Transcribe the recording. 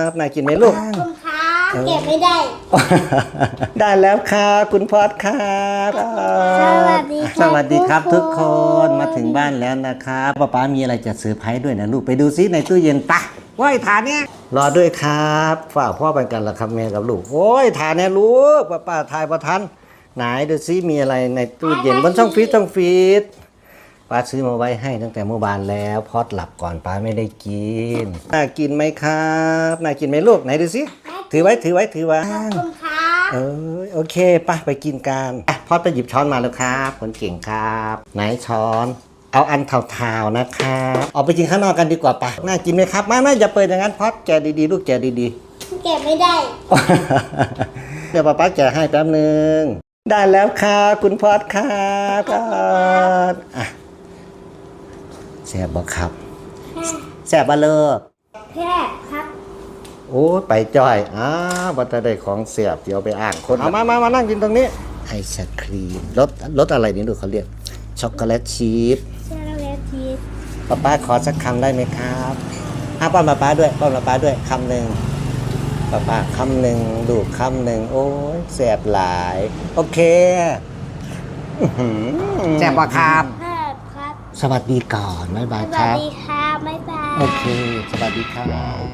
ครับน่ากินไหมลูก คุณคะเก็บไม่ได้ ได้แล้วครับคุณพอดครับสวัสดีครับสวัสดีครับทุทุกกคคนนมาถึงบ้านแล้วนะครับป้าป๊ามีอะไรจะเซอร์ไพรส์ด้วยนะลูกไปดูซิในตู้เย็นปะว้ายฐานเนี้ยรอด้วยครับฝากพ่อไปกันละครับแม่กับลูกโอ้ยฐานเนี้ยลูกป้าป้าทายประทันไหนดูซิมีอะไรในตู้เย็นบนช่องฟรีซช่องฟรีซ ป้าซื้อมาไว้ให้ตั้งแต่เมื่อวานแล้วพอดหลับก่อนป้าไม่ได้กิน น่ากินไหมครับ น่ากินไหมลูกไหนดูซิถือไว้ถือไว้ถือไว้คุณคะเออโอเคไปไปกินกันอะพอดไปหยิบช้อนมาแล้วครับคนเก่งครับ ไหนช้อน เอาอันเทาๆนะครับออกไปกินข้างนอกกันดีกว่าปะน่ากินไหมครับไม่ไม่อย่าเปิดอย่างนั้นพอดแกะดีๆลูกแกะดีเก็บไม่ได้ๆเดี๋ยวป้าป๊าแกะให้แป๊บนึง ได้แล้วครับคุณพอดครับพอดอะ แซ่บบอกครับ แซ่บบ่เลิกแค่ครับ โอ้ยไปจ้อยอ้าวบัตรได้ของเสียบเดี๋ยวไปอ่างคนเอามามามานั่งกินตรงนี้ ไอศครีมรสรสอะไรนี่ดูเขาเรียก ช็อกโกแลตชีสเชอร์เวทีสป้าป้าขอสักคำได้ไหมครับอ้าป้อนป้าป้าด้วยป้อนป้าป้าด้วยคำหนึ่งป้าป้าคำหนึ่งดูคำหนึ่งโอ้ยแสบหลาย โอเคอื้อหือแสบกว่าครับแค่ครับ สวัสดีก่อนบ๊ายบาสยควัสรับ ดีครับบ๊ายบาย โอเค สวัสดีครับ